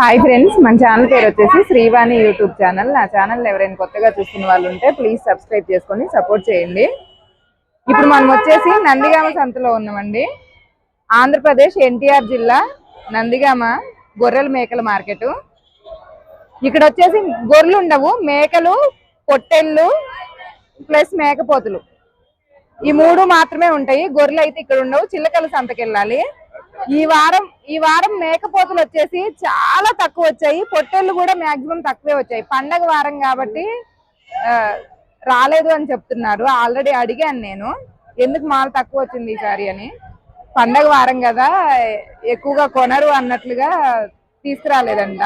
Hi friends మన channel పేరు వచ్చేసి శ్రీవాణి యూట్యూబ్ ఛానల్ నా ఛానల్ ఎవరైనా కొత్తగా చూస్తున్న వాళ్ళు ఉంటే ప్లీజ్ సబ్స్క్రైబ్ చేసుకొని సపోర్ట్ చేయండి. ఇప్పుడు మనం వచ్చేసి నందిగామ సంతలో ఉన్నామండి. ఆంధ్రప్రదేశ్ ఎన్టీఆర్ జిల్లా నందిగామ గొర్రెల మేకల మార్కెట్. ఇక్కడ వచ్చేసి గొర్రెలు ఉండవు మేకలు పొట్టెళ్ళు ప్లస్ మేకపోతులు ఈ మూడు మాత్రమే ఉంటాయి. గొర్రెలు అయితే ఇక్కడ ఉండవు. చిల్లకల సంతకెళ్ళాలి. ఈ వారం ఈ వారం మేకపోతులు వచ్చేసి చాలా తక్కువ వచ్చాయి. పొట్టేళ్ళు కూడా మాక్సిమం తక్కువే వచ్చాయి. పండగ వారం కాబట్టి రాలేదు అని చెప్తున్నారు. ఆల్రెడీ అడిగాను నేను. ఎందుకు మాల్ తక్కువ వచ్చింది ఈసారి అని. పండగ వారం కదా ఎక్కువగా కొనరు అన్నట్లుగా తీసుకురాలేదంట.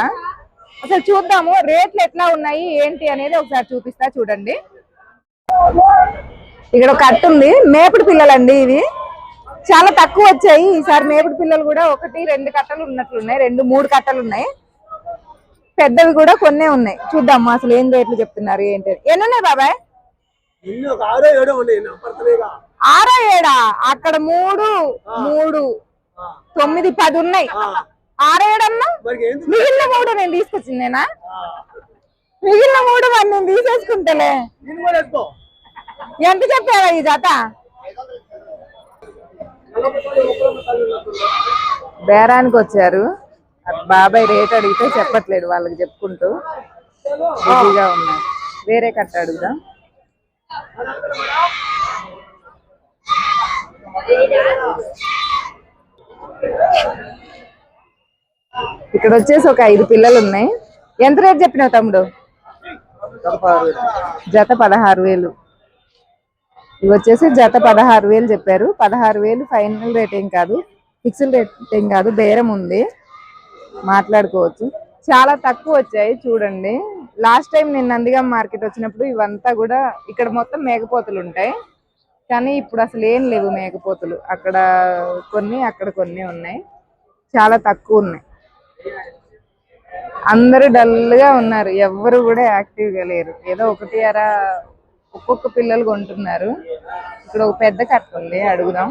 అసలు చూద్దాము రేట్లు ఎట్లా ఉన్నాయి ఏంటి అనేది ఒకసారి చూపిస్తా చూడండి. ఇక్కడ ఒక కట్ట ఉంది. మేపుడు పిల్లలండి ఇవి. చాలా తక్కువ వచ్చాయి. ఈసారి మేపుడు పిల్లలు కూడా ఒకటి రెండు కట్టలు ఉన్నట్లున్నాయి రెండు మూడు కట్టలు ఉన్నాయి. పెద్దవి కూడా కొన్నే ఉన్నాయి. చూద్దాము అసలు ఏం రేట్లు చెప్తున్నారు ఏంటి. ఎన్ని ఉన్నాయి బాబాయ్? ఆరో ఏడో అక్కడ మూడు మూడు తొమ్మిది పది ఉన్నాయి. ఆరో ఏడన్నా? మిగిలిన మూడు నేను తీసుకొచ్చిందేనా? మిగిలిన మూడు మరి నేను తీసేసుకుంటలే. నేను ఎంత చెప్పారా ఈ జత? బేరానికి వచ్చారు. బాబాయ్ రేట్ అడిగితే చెప్పట్లేదు వాళ్ళకి చెప్పుకుంటూ. బిజీగా ఉన్నారు. వేరే కట్ట అడుగుదా. ఇక్కడ వచ్చేసి ఒక ఐదు పిల్లలు ఉన్నాయి. ఎంత రేట్ చెప్పినావు తమ్ముడు? జత పదహారు వేలు. ఇవి వచ్చేసి జత పదహారు వేలు చెప్పారు. పదహారు వేలు ఫైనల్ రేట్ ఏం కాదు. ఫిక్స్డ్ రేట్ ఏం కాదు. బేరం ఉంది. మాట్లాడుకోవచ్చు. చాలా తక్కువ వచ్చాయి చూడండి. లాస్ట్ టైం నేను నందిగాం మార్కెట్ వచ్చినప్పుడు ఇవంతా కూడా ఇక్కడ మొత్తం మేకపోతలు ఉంటాయి. కానీ ఇప్పుడు అసలు ఏం లేవు మేకపోతలు. అక్కడ కొన్ని అక్కడ కొన్ని ఉన్నాయి. చాలా తక్కువ ఉన్నాయి. అందరూ డల్గా ఉన్నారు. ఎవ్వరు కూడా యాక్టివ్గా లేరు. ఏదో ఒకటి అరా ఒక్కొక్క పిల్లలు కొంటున్నారు. ఇక్కడ ఒక పెద్ద కట్ట ఉంది అడుగుదాం.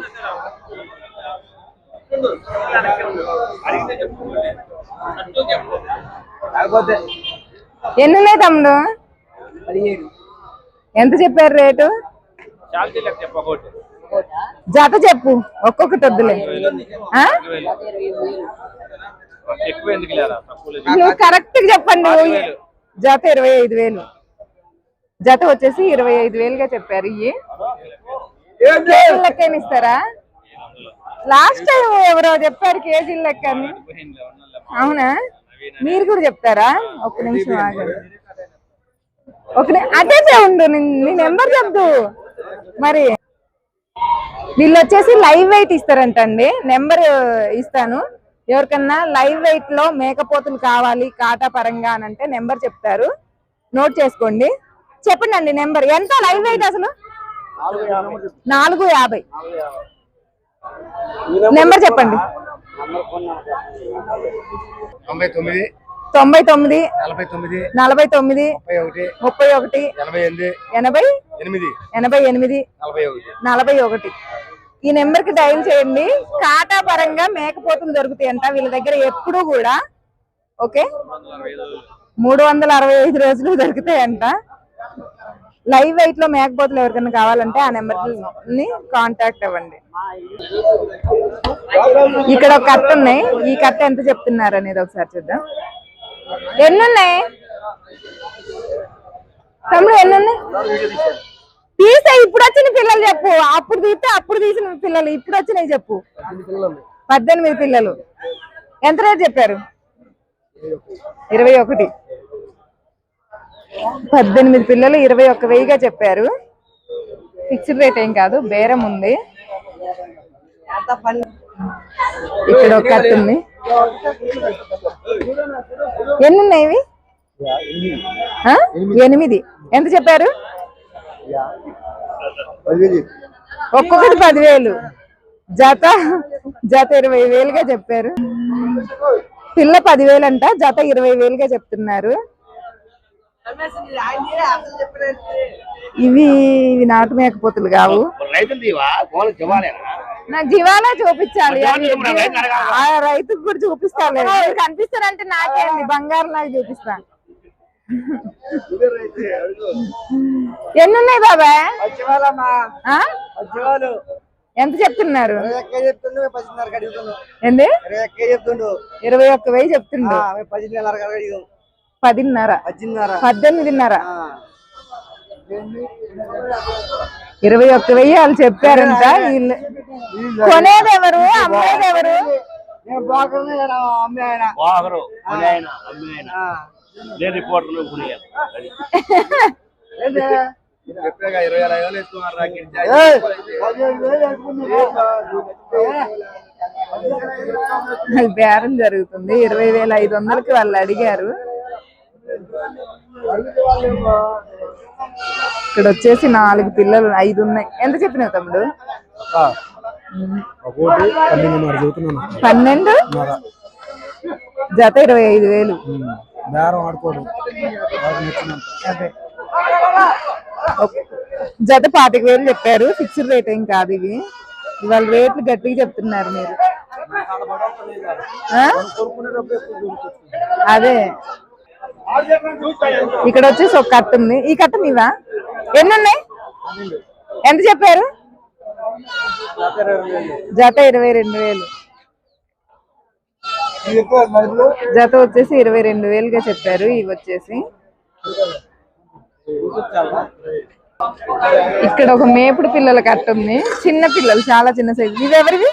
ఎన్ని ఉన్నాయి తమ్ముడు? ఎంత చెప్పారు రేటు? జత చెప్పు ఒక్కొక్కటి వద్దులే. నువ్వు కరెక్ట్గా చెప్పండి జత ఇరవై ఐదు వేలు. జత వచ్చేసి ఇరవై ఐదు వేలుగా చెప్పారు ఇవి కేజీ లెక్క ఇస్తారా? లాస్ట్ టైం ఎవరో చెప్పారు కేజీల లెక్క అని అవునా? మీరు కూడా చెప్తారా? ఒక నిమిషం ఆగండి. ఒక ని- ఉండు నీ- నెంబర్ చెప్దు మరి వీళ్ళు వచ్చేసి లైవ్ వెయిట్ ఇస్తారంట అండి నెంబర్ ఇస్తాను. ఎవరికన్నా లైవ్ వెయిట్లో మేకపోతులు కావాలి కాటా పరంగా అని అంటే నెంబర్ చెప్తారు. నోట్ చేసుకోండి. చెప్పండి అండి నెంబర్. ఎంత లైవ్ వెయిట్ అసలు? నాలుగు యాభై. నెంబర్ చెప్పండి. తొంభై తొమ్మిది. తొంభై తొమ్మిది. నలభై తొమ్మిది. నలభై తొమ్మిది. ముప్పై ఒకటి. ముప్పై ఒకటి. ఎనభై ఎనిమిది. ఎనభై? ఎనిమిది. ఎనభై ఎనిమిది. నలభై ఒకటి. నలభై ఒకటి. ఈ నెంబర్కి డైల్ చేయండి. కాటా పరంగా మేకపోతులు దొరుకుతాయంట. వీళ్ళ దగ్గర ఎప్పుడూ కూడా. ఓకే? మూడు వందల అరవై ఐదు రోజులు దొరుకుతాయంట. లైవ్ వెయిట్లో మేకపోతులు ఎవరికైనా కావాలంటే ఆ నెంబర్ని కాంటాక్ట్ అవ్వండి. ఇక్కడ ఒక కట్ట ఉన్నాయి. ఈ కట్ట ఎంత చెప్తున్నారు అనేది ఒకసారి చూద్దాం. ఎన్ని ఉన్నాయి తమ్ముడు ఎన్ని ఉన్నాయి తీసే ఇప్పుడు వచ్చిన పిల్లలు చెప్పు. అప్పుడు తీస్తే అప్పుడు తీసిన పిల్లలు ఇప్పుడు వచ్చినాయి చెప్పు. పద్దెనిమిది పిల్లలు. ఎంత రోజు చెప్పారు? ఇరవై ఒకటి. పద్దెనిమిది పిల్లలు ఇరవై ఒక్క వెయ్యిగా చెప్పారు. ఫిక్స్డ్ రేట్ ఏం కాదు బేరం ఉంది. ఇక్కడ ఒక కట్ట ఉంది. ఎన్ని ఉన్నాయి ఇవి ఎనిమిది. ఎంత చెప్పారు? ఒక్కొక్కటి పదివేలు. జత జత ఇరవై వేలుగా చెప్పారు. పిల్ల పదివేలంట అంట జత ఇరవై వేలుగా చెప్తున్నారు. ఇవి ఇవి నాటు మేకపోతులు కావు. నాకు జీవాలా చూపించాలి రైతుకు కూడా చూపిస్తాను కనిపిస్తారంటే నాకేంది? బంగారం నాకు చూపిస్తా. ఎన్ని ఉన్నాయి? వచ్చేవాళ్ళు ఎంత చెప్తున్నారు? ఇరవై ఒక్క వెయ్యి చెప్తుండు. పదిన్నర. పద్దెనిమిదిన్నర. ఇరవై ఒక్క వెయ్యి వాళ్ళు చెప్పారంట. వీళ్ళు కొనేది ఎవరు? అమ్మేది ఎవరు? బేరం జరుగుతుంది. ఇరవై వేల ఐదు వందలకి వాళ్ళు అడిగారు. ఇక్కడ వచ్చేసి నాలుగు పిల్లలు ఐదు ఉన్నాయి. ఎంత చెప్పినావు తమ్ముడు? పన్నెండు జత ఇరవై ఐదు వేలు. జత పాతిక వేలు చెప్పారు. ఫిక్స్డ్ రేట్ ఏం కాదు ఇవి. ఇవాళ రేట్లు గట్టిగా చెప్తున్నారు మీరు? అదే. ఇక్కడ వచ్చేసి ఒక కట్ట ఉంది. ఈ కట్ట మీవా ఎన్ని ఉన్నాయి ఎంత చెప్పారు? జత ఇరవై రెండు వేలు. జత వచ్చేసి ఇరవై రెండు వేలుగా చెప్పారు. ఇవి వచ్చేసి. ఇక్కడ ఒక మేపుడు పిల్లల కట్ట ఉంది. చిన్న పిల్లలు చాలా చిన్న సైజు. ఇవి ఎవరివి?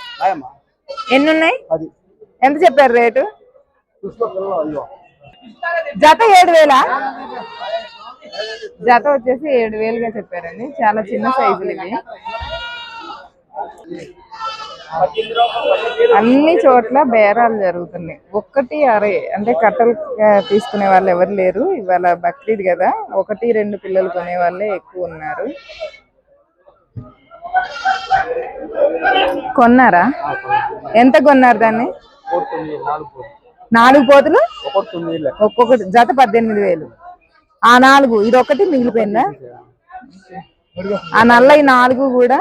ఎన్ని ఉన్నాయి ఎంత చెప్పారు రేటు? జత ఏడు వేలా? జత వచ్చేసి ఏడు వేలుగా చెప్పారండి. చాలా చిన్న సైజులు ఇవి. అన్ని చోట్ల బేరాలు జరుగుతున్నాయి. ఒక్కటి అరే అంటే కట్టలు తీసుకునే వాళ్ళు ఎవరు లేరు. ఇవాళ బక్రీద్ కదా. ఒకటి రెండు పిల్లలు కొనే వాళ్ళే ఎక్కువ ఉన్నారు. కొన్నారా? ఎంత కొన్నారు దాన్ని? నాలుగు పోతులు ఒక్కొక్కటి జత పద్దెనిమిది వేలు. ఆ నాలుగు ఇది ఒకటి మిగిలిపోయిందా ఆ నల్ల ఈ నాలుగు కూడా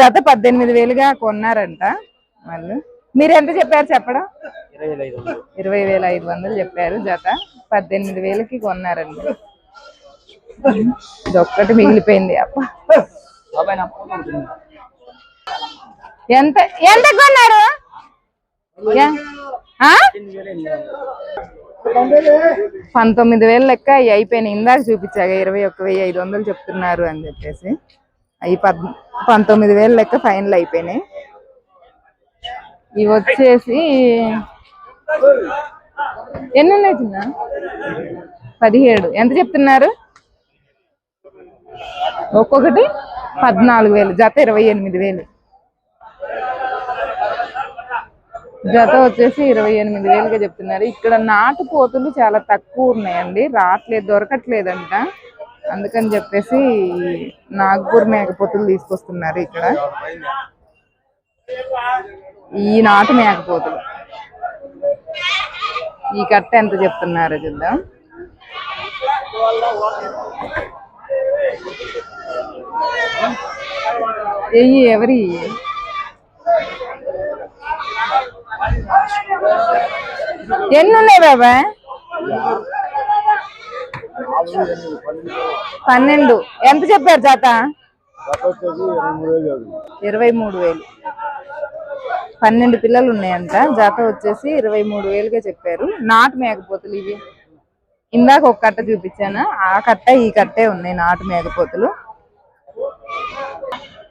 జత పద్దెనిమిది వేలుగా కొన్నారంట వాళ్ళు. మీరు ఎంత చెప్పారు చెప్పడం? ఇరవై వేల ఐదు వందలు. చెప్పారు జత. పద్దెనిమిది వేలకి కొన్నారండి ఇది ఒక్కటి మిగిలిపోయింది అప్ప. ఎంత ఎంత కొన్నారు? పంతొమ్మిది వేలు లెక్క అవి అయిపోయినాయి. ఇందాక చూపించాక ఇరవై ఒక్క వెయ్యి ఐదు వందలు చెప్తున్నారు అని చెప్పేసి. అవి పద్ పంతొమ్మిది వేలు లెక్క ఫైనల్ అయిపోయినాయి. ఇవి వచ్చేసి ఎన్ని ఉన్నాయి చిన్న పదిహేడు. ఎంత చెప్తున్నారు? ఒక్కొక్కటి పద్నాలుగు వేలు జత ఇరవై ఎనిమిది వేలు. జత వచ్చేసి ఇరవై ఎనిమిది వేలుగా చెప్తున్నారు. ఇక్కడ నాటు పోతులు చాలా తక్కువ ఉన్నాయండి. రావట్లేదు దొరకట్లేదంట. అందుకని చెప్పేసి నాగ్పూర్ మేకపోతులు తీసుకొస్తున్నారు ఇక్కడ. ఈ నాటు మేకపోతులు ఈ కట్ట ఎంత చెప్తున్నారు చూద్దాం. ఎవరి? ఎన్ని ఉన్నాయి బాబాయ్ పన్నెండు. ఎంత చెప్పారు జాత ఇరవై మూడు వేలు. పన్నెండు పిల్లలు ఉన్నాయంట జాత వచ్చేసి ఇరవై మూడు వేలుగా చెప్పారు. నాటు మేకపోతులు ఇవి. ఇందాక ఒక కట్ట చూపించాను? ఆ కట్ట ఈ కట్టే ఉన్నాయి నాటు మేకపోతులు.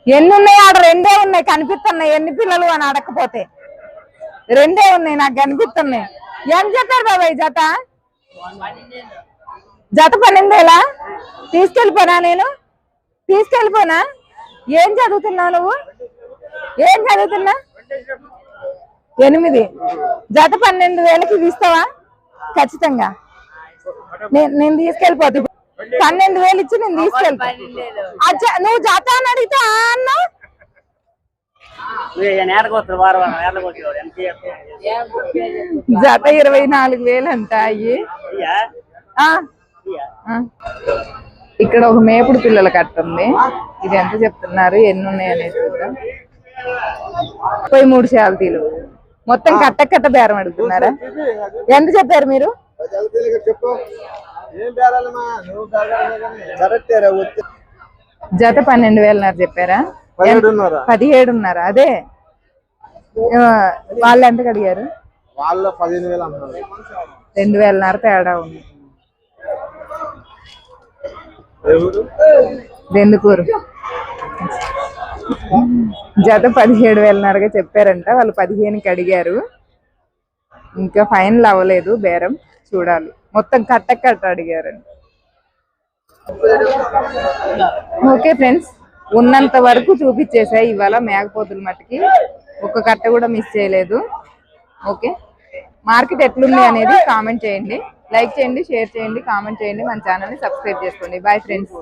ఎన్ని ఉన్నాయి ఆడ రెండే ఉన్నాయి. కనిపిస్తున్నాయి. ఎన్ని పిల్లలు అని అడగకపోతే. రెండే ఉన్నాయి నాకు కనిపిస్తున్నాయి. ఎంత చెప్పారు బాబాయ్ జత? జత పన్నెండేలా? తీసుకెళ్ళిపోనా నేను? తీసుకెళ్ళిపోనా? ఏం చదువుతున్నావు నువ్వు? ఏం చదువుతున్నా? ఎనిమిది. జత పన్నెండు వేలకి ఇస్తావా? ఖచ్చితంగా. నేను తీసుకెళ్ళిపోతా. పన్నెండు వేలు ఇచ్చి నేను తీసుకెళ్తా. అచ్చా, నువ్వు జత అని అడిగితే ఆ అన్నావు జత ఇరవై నాలుగు వేలు అంట అయ్యి. ఇక్కడ ఒక మేపుడు పిల్లల కట్ట ఉంది. ఇది ఎంత చెప్తున్నారు? ఎన్ని ఉన్నాయి అనేది చూద్దాం. ముప్పై మూడు శాలతీలు మొత్తం కట్ట కట్ట బేరం అడుగుతున్నారా? ఎంత చెప్పారు మీరు? జత పన్నెండు వేలన్నర చెప్పారా? పదిహేడున్నర. అదే. వాళ్ళు ఎంత అడిగారు వాళ్ళ పదిహేను వేలు రెండు వేలన్నర తేడా ఉంది. దెందుకూరు జత పదిహేడు వేలన్నరగా చెప్పారంట వాళ్ళు పదిహేనుకి అడిగారు ఇంకా ఫైనల్ అవ్వలేదు బేరం చూడాలి. మొత్తం కట్ట కట్ట అడిగారండి ఓకే ఫ్రెండ్స్. ఉన్నంత వరకు చూపించేసాయి. ఇవాళ మేకపోతుల మట్టుకి ఒక్క కట్ట కూడా మిస్ చేయలేదు. ఓకే మార్కెట్ ఎట్లుంది అనేది కామెంట్ చేయండి. లైక్ చేయండి షేర్ చేయండి కామెంట్ చేయండి. మన ఛానల్ని సబ్స్క్రైబ్ చేసుకోండి. Bye friends